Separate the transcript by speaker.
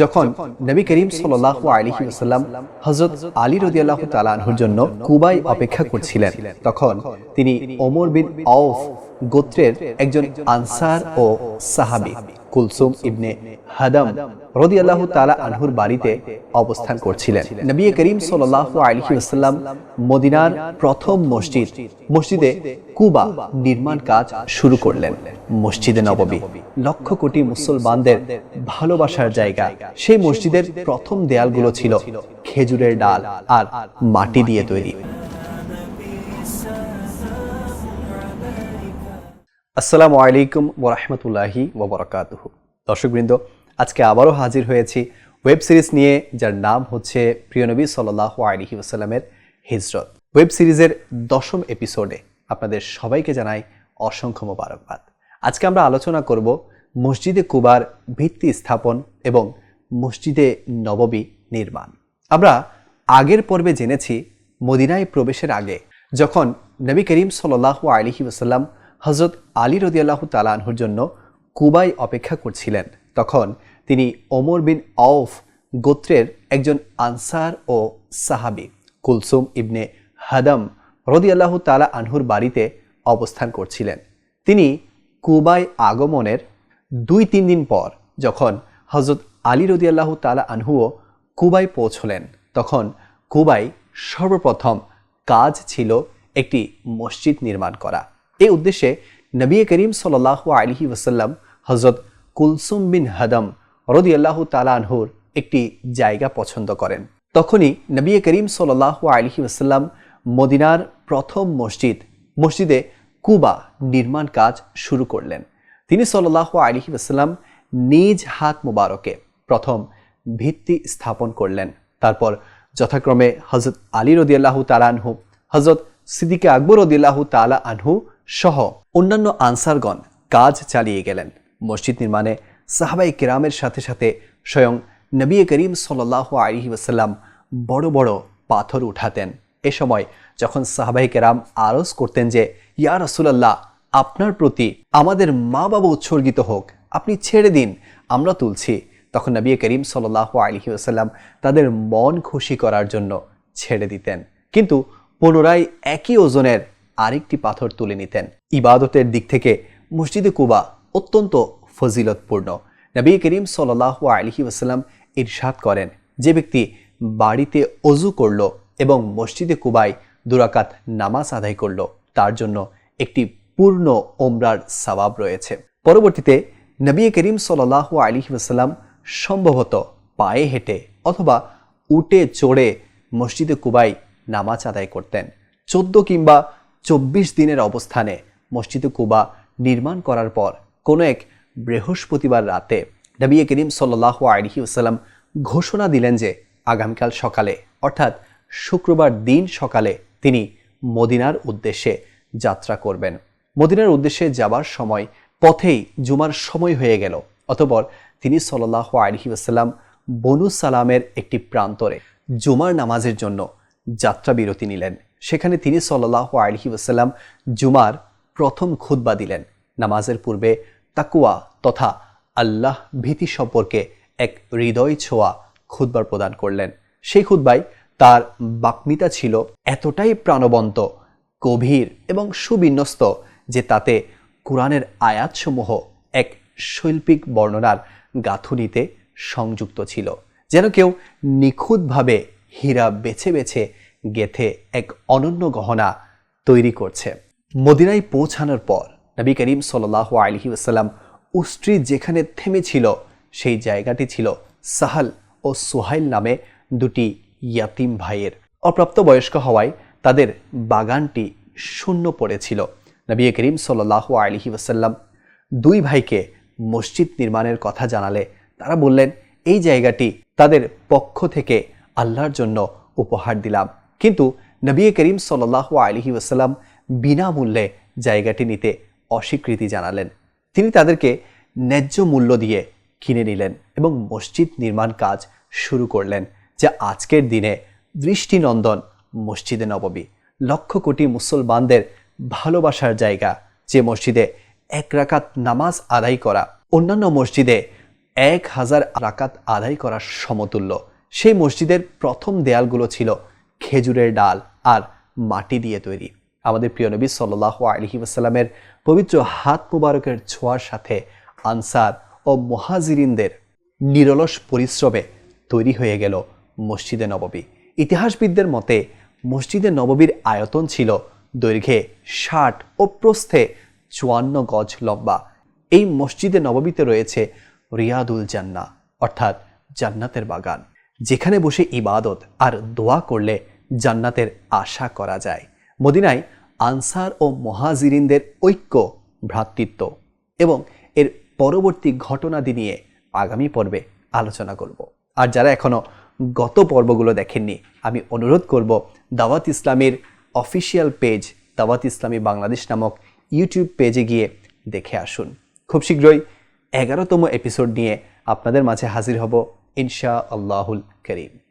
Speaker 1: যখন নবী করিম সাল্লাহ আলহি আসাল্লাম হজরত আলী রদিয়াল্লাহ তালাহুর জন্য কুবাই অপেক্ষা করছিলেন, তখন তিনি ওমর বিন আউফ গোত্রের একজন আনসার ও সাহাবি। কুলসুম ইবনে হাদাম রদি আল্লাহ তালা আনহুর বাড়িতে অবস্থান করছিলেন। নবী করিম সাল্লাহ আলহি ওসাল্লাম মদিনার প্রথম মসজিদ, মসজিদে কুবা নির্মাণ কাজ শুরু করলেন। মসজিদে নববী, লক্ষ কোটি মুসলমানদের ভালোবাসার জায়গা। সেই মসজিদের প্রথম দেয়ালগুলো ছিল খেজুরের ডাল আর মাটি দিয়ে তৈরি। আসসালামু আলাইকুম ওরহমতুল্লাহি ওবরাকাতুহ দর্শকবৃন্দ, আজকে আবারও হাজির হয়েছি ওয়েব সিরিজ নিয়ে, যার নাম হচ্ছে প্রিয়নবী সাল্লাহ আলহি ওসাল্লামের হিজরত। ওয়েব সিরিজের দশম এপিসোডে আপনাদের সবাইকে জানাই অসংখ্য মোবারকবাদ। আজকে আমরা আলোচনা করব মসজিদে কুবার ভিত্তি স্থাপন এবং মসজিদে নববী নির্মাণ। আমরা আগের পর্বে জেনেছি মদিনায় প্রবেশের আগে, যখন নবী করিম সাল্লাহ আলহি ওসাল্লাম হজরত আলী রদিয়াল্লাহ তালানহুর জন্য কুবাই অপেক্ষা করছিলেন। তখন তিনি ওমর বিন আউফ গোত্রের একজন আনসার ও সাহাবি কুলসুম ইবনে হাদাম রদিয়াল্লাহ তালা আনহুর বাড়িতে অবস্থান করছিলেন। তিনি কুবাই আগমনের দুই তিন দিন পর যখন হজরত আলী রদিয়াল্লাহ তালা আনহুও কুবাই পৌঁছলেন, তখন কুবাই সর্বপ্রথম কাজ ছিল একটি মসজিদ নির্মাণ করা। এই উদ্দেশ্যে নবী করিম সাল্লাহ আলহি ওসাল্লাম হজরত কুলসুম বিন হাদম রদি আল্লাহ তালানহুর একটি জায়গা পছন্দ করেন। তখনই নবী করিম সাল্লাহ আলহি ওসাল্লাম মদিনার প্রথম মসজিদ, মসজিদে কুবা নির্মাণ কাজ শুরু করলেন। তিনি সাল্লাহ আলহি ওসাল্লাম নিজ হাত মুবারকে প্রথম ভিত্তি স্থাপন করলেন। তারপর যথাক্রমে হজরত আলী রদিয়াল্লাহু তালানহু হজরত সিদ্দিকে আকবর রদিয়াল্লাহু তালা আনহু সহ অন্যান্য আনসারগণ কাজ চালিয়ে গেলেন। মসজিদ নির্মাণে সাহাবাই কেরামের সাথে সাথে স্বয়ং নবী করিম সাল্লাহ আলহি ওসাল্লাম বড় বড় পাথর উঠাতেন। এ সময় যখন সাহাবাই কেরাম আরজ করতেন যে, ইয়া রসুলাল্লাহ, আপনার প্রতি আমাদের মা বাবা উৎসর্গিত হোক, আপনি ছেড়ে দিন, আমরা তুলছি। তখন নবী করিম সাল্লাহ আলহি ওসাল্লাম তাদের মন খুশি করার জন্য ছেড়ে দিতেন। কিন্তু পুনরায় একই ওজনের আরেকটি পাথর তুলে নিতেন। ইবাদতের দিক থেকে মসজিদে কুবা অত্যন্ত ফজিলতপূর্ণ। নবী করিম সাল্লাহ আলহি ওসাল্লাম ইরশাদ করেন, যে ব্যক্তি বাড়িতে অজু করল এবং মসজিদে কুবায় দুরাকাত নামাজ আদায় করল, তার জন্য একটি পূর্ণ ওমরার সবাব রয়েছে। পরবর্তীতে নবী করিম সাল্লাহ আলহি ওসাল্লাম সম্ভবত পায়ে হেঁটে অথবা উটে চড়ে মসজিদে কুবাই নামাজ আদায় করতেন। চোদ্দ কিংবা চব্বিশ দিনের অবস্থানে মসজিদে কুবা নির্মাণ করার পর কোনো এক বৃহস্পতিবার রাতে নবী করিম সাল্লাহ আলহি ওসাল্লাম ঘোষণা দিলেন যে আগামীকাল সকালে, অর্থাৎ শুক্রবার দিন সকালে তিনি মদিনার উদ্দেশ্যে যাত্রা করবেন। মদিনার উদ্দেশ্যে যাবার সময় পথেই জুমার সময় হয়ে গেল, অতপর তিনি সাল্লাহ আলহি ওসাল্লাম বনু সালামের একটি প্রান্তরে জুমার নামাজের জন্য যাত্রা বিরতি নিলেন। সেখানে তিনি সাল্লাহ আলহি ওসাল্লাম জুমার প্রথম খুদ্া দিলেন। নামাজের পূর্বে তাকুয়া তথা আল্লাহ ভীতি সম্পর্কে এক হৃদয় ছোঁয়া খুদ্বার প্রদান করলেন। সেই খুদ্বায় তার বাকমিতা ছিল এতটাই প্রাণবন্ত, গভীর এবং সুবিন্যস্ত যে তাতে কোরআনের আয়াতসমূহ এক শৈল্পিক বর্ণনার গাঁথুনিতে সংযুক্ত ছিল, যেন কেউ নিখুঁতভাবে হীরা বেছে বেছে গেথে এক অনন্য গহনা তৈরি করছে। মদিনায় পৌঁছানোর পর নবী করিম সাল্লাহ আলহি আসাল্লাম উস্ট্রি যেখানে থেমেছিল, সেই জায়গাটি ছিল সাহাল ও সোহাইল নামে দুটি ইয়াতিম ভাইয়ের। অপ্রাপ্তবয়স্ক হওয়ায় তাদের বাগানটি শূন্য পড়েছিল। নবী করিম সাল্লাহ আলহি ওসাল্লাম দুই ভাইকে মসজিদ নির্মাণের কথা জানালে তারা বললেন, এই জায়গাটি তাদের পক্ষ থেকে আল্লাহর জন্য উপহার দিলাম। কিন্তু নবী করিম সাল্লাহ আলহি ওসাল্লাম বিনামূল্যে জায়গাটি নিতে অস্বীকৃতি জানালেন। তিনি তাদেরকে ন্যায্য মূল্য দিয়ে কিনে নিলেন এবং মসজিদ নির্মাণ কাজ শুরু করলেন, যা আজকের দিনে দৃষ্টিনন্দন মসজিদে নববী লক্ষ কোটি মুসলমানদের ভালোবাসার জায়গা যে মসজিদে এক রাকাত নামাজ আদায় করা, অন্যান্য মসজিদে এক হাজার রাকাত আদায় করার সমতুল্য। সেই মসজিদের প্রথম দেয়ালগুলো ছিল খেজুরের ডাল আর মাটি দিয়ে তৈরি। আমাদের প্রিয় নবী সাল্লাহ আলহি ওসাল্লামের পবিত্র হাত মুবারকের ছোঁয়ার সাথে আনসার ও মহাজিরিনদের নিরলস পরিশ্রমে তৈরি হয়ে গেল মসজিদে নববী। ইতিহাসবিদদের মতে, মসজিদে নববীর আয়তন ছিল দৈর্ঘ্যে ষাট ও প্রস্থে চুয়ান্ন গজ লম্বা। এই মসজিদে নববীতে রয়েছে রিয়াদুল জান্না অর্থাৎ জান্নাতের বাগান। যেখানে বসে ইবাদত আর দোয়া করলে জান্নাতের আশা করা যায়। মদিনায় আনসার ও মহাজিরিনদের ঐক্য, ভ্রাতৃত্ব এবং এর পরবর্তী ঘটনাদি নিয়ে আগামী পর্বে আলোচনা করব। আর যারা এখনও গত পর্বগুলো দেখেননি, আমি অনুরোধ করব দাওয়াত ইসলামের অফিসিয়াল পেজ দাওয়াত ইসলামী বাংলাদেশ নামক ইউটিউব পেজে গিয়ে দেখে আসুন। খুব শীঘ্রই এগারোতম এপিসোড নিয়ে আপনাদের মাঝে হাজির হব ইনশা আল্লাহুল করিম।